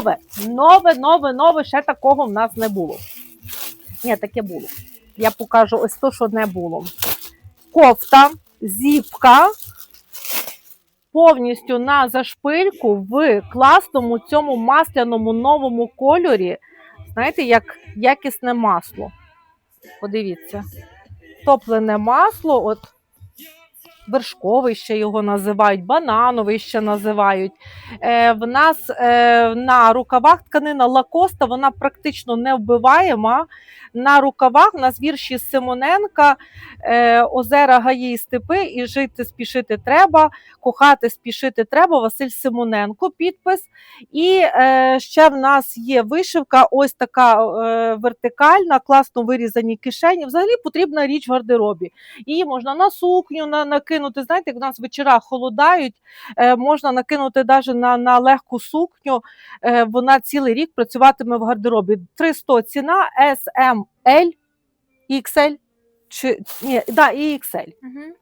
Нове, нове, нове, нове, ще такого в нас не було. Ні, таке було. Я покажу ось то, що не було. Кофта, зіпка, повністю на зашпильку в класному цьому масляному новому кольорі. Знаєте, як якісне масло. Подивіться. Топлене масло, от вершковий ще його називають, банановий ще називають. Е, в нас е, на рукавах тканина лакоста, вона практично не вбиваєма. На рукавах у нас вірші Симоненка, е, озера гаї і степи, і жити спішити треба, кохати спішити треба. Василь Симоненко, підпис. І е, ще в нас є вишивка, ось така е, вертикальна, класно вирізані кишені. Взагалі потрібна річ в гардеробі. Її можна на сукню на, накинути. Знаєте, як у нас вечора холодають, е, можна накинути навіть на, на легку сукню. Е, вона цілий рік працюватиме в гардеробі. 300 ціна, S, M, L, XL, чи, ні, да, і XL. Угу.